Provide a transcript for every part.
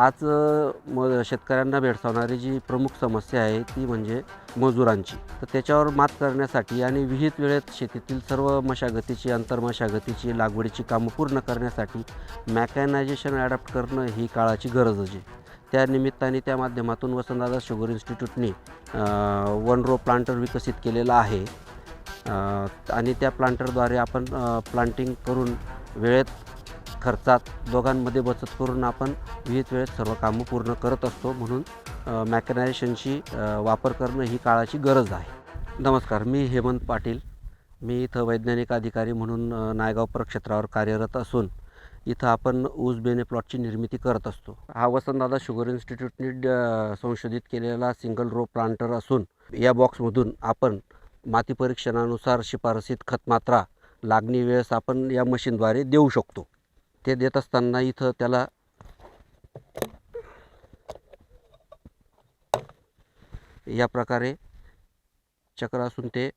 आज म शेतकऱ्यांना भेडसावणारी जी प्रमुख समस्या आहे ती म्हणजे मजुरांची. तर त्याच्यावर मात करण्यासाठी आणि विहित वेळेत शेतीतील सर्व मशागतीची आंतरमशागतीची लागवडीची कामं पूर्ण करण्यासाठी मॅकॅनायझेशन ॲडॅप्ट करणं ही काळाची गरज आहे. त्या निमित्ताने त्या माध्यमातून वसंतदादा शुगर इन्स्टिट्यूटने वन रो प्लांटर विकसित केलेला आहे. आणि त्या प्लांटरद्वारे आपण प्लांटिंग करून वेळेत खर्चात दोघांमध्ये बचत करून आपण विहित वेळेत सर्व कामं पूर्ण करत असतो म्हणून मॅकनायझेशनची वापर करणं ही काळाची गरज आहे. नमस्कार मी हेमंत पाटील. मी इथं वैज्ञानिक अधिकारी म्हणून नायगाव प्रक्षेत्रावर कार्यरत असून इथं आपण ऊस बेने प्लॉटची निर्मिती करत असतो. हा वसंतदादा शुगर इन्स्टिट्यूटने ड- संशोधित केलेला सिंगल रो प्लांटर असून या बॉक्समधून आपण माती परीक्षणानुसार शिफारसीत खतमात्रा लागणी वेळेस आपण या मशीनद्वारे देऊ शकतो. ते देत असताना इथं त्याला या प्रकारे चक्र असून ते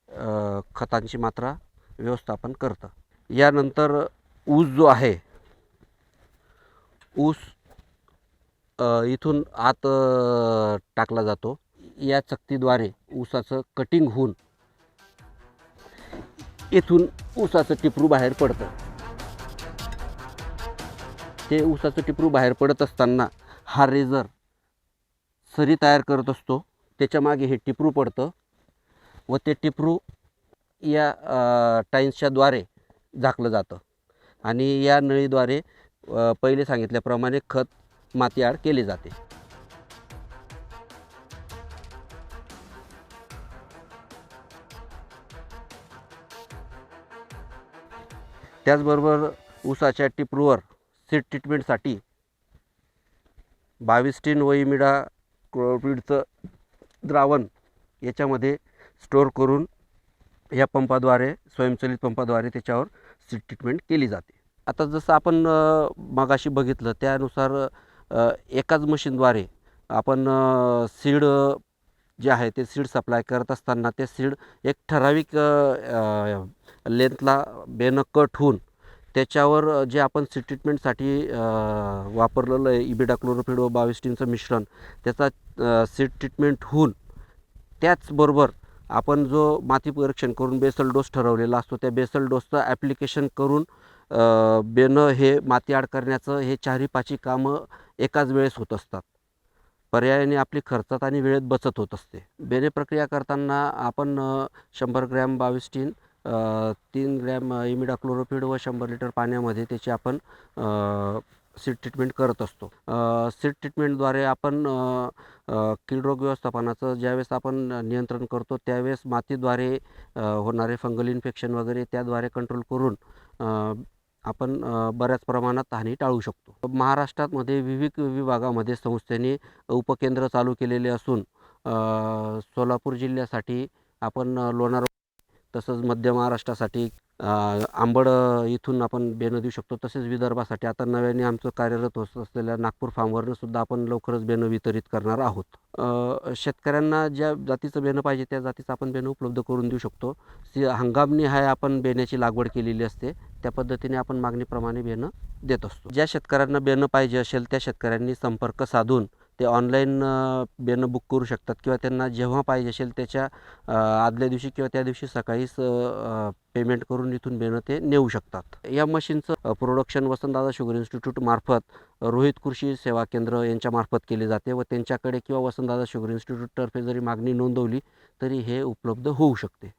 खतांची मात्रा व्यवस्थापन करतं. यानंतर ऊस जो आहे ऊस इथून आत टाकला जातो. या चकतीद्वारे ऊसाचं कटिंग होऊन इथून ऊसाचं टिपरू बाहेर पडतं. ते ऊसाचं टिपरू बाहेर पडत असताना हा रेझर सरी तयार करत असतो. त्याच्यामागे हे टिपरू पडतं व ते टिपरू या टाईन्सच्याद्वारे झाकलं जातं. आणि या नळीद्वारे पहिले सांगितल्याप्रमाणे खत माती आड केले जाते. त्याचबरोबर ऊसाच्या टिपरूवर सीड ट्रीटमेंटसाठी बावीस टीन वईमिडा क्लोरोपीडचं द्रावण याच्यामध्ये स्टोअर करून या पंपाद्वारे स्वयंचलित पंपाद्वारे त्याच्यावर सीड ट्रीटमेंट केली जाते. आता जसं आपण मागाशी बघितलं त्यानुसार एकाच मशीनद्वारे आपण सीड जे आहे ते सीड सप्लाय करत असताना ते सीड एक ठराविक लेंथला बेनं कट होऊन त्याच्यावर जे आपण सी ट्रीटमेंटसाठी वापरलेलं आहे इबिडा क्लोरोफिड व बाविस्टीनचं मिश्रण त्याचा सीड ट्रीटमेंट होऊन त्याचबरोबर आपण जो माती परीक्षण करून बेसल डोस ठरवलेला असतो त्या बेसल डोसचं ॲप्लिकेशन करून बेनं हे माती आड करण्याचं हे चारही पाची कामं एकाच वेळेस होत असतात. पर्यायाने आपली खर्चात आणि वेळेत बचत होत असते. बेने प्रक्रिया करताना आपण शंभर ग्रॅम बावीस टीन तीन ग्रॅम इमिडा क्लोरोफिड व शंभर लिटर पाण्यामध्ये त्याची आपण सीड ट्रीटमेंट करत असतो. सीड ट्रीटमेंटद्वारे आपण कीड रोग व्यवस्थापनाचं ज्यावेळेस आपण नियंत्रण करतो त्यावेळेस मातीद्वारे होणारे फंगल इन्फेक्शन वगैरे त्याद्वारे कंट्रोल करून आपण बऱ्याच प्रमाणात हानी टाळू शकतो. महाराष्ट्रामध्ये विविध विभागामध्ये संस्थेने उपकेंद्र चालू केलेले असून सोलापूर जिल्ह्यासाठी आपण लोणार तसंच मध्य महाराष्ट्रासाठी आंबड इथून आपण बेणं देऊ शकतो. तसेच विदर्भासाठी आता नव्याने आमचं कार्यरत होत असलेल्या नागपूर फार्मवरनं सुद्धा आपण लवकरच बेणं वितरित करणार आहोत. शेतकऱ्यांना ज्या जातीचं बेणं पाहिजे त्या जातीचं आपण बेणं उपलब्ध करून देऊ शकतो. सी हंगामनिहाय आपण बेण्याची लागवड केलेली असते. त्या पद्धतीने आपण मागणीप्रमाणे बेणं देत असतो. ज्या शेतकऱ्यांना बेणं पाहिजे असेल त्या शेतकऱ्यांनी संपर्क साधून ते ऑनलाईन बेनं बुक करू शकतात किंवा त्यांना जेव्हा पाहिजे असेल त्याच्या आदल्या दिवशी किंवा त्या दिवशी सकाळीच पेमेंट करून इथून बेनं ते नेऊ शकतात. या मशीनचं प्रोडक्शन वसंतदादा शुगर इन्स्टिट्यूट मार्फत रोहित कृषी सेवा केंद्र यांच्यामार्फत केले जाते व त्यांच्याकडे किंवा वसंतदादा शुगर इन्स्टिट्यूटतर्फे जरी मागणी नोंदवली तरी हे उपलब्ध होऊ शकते.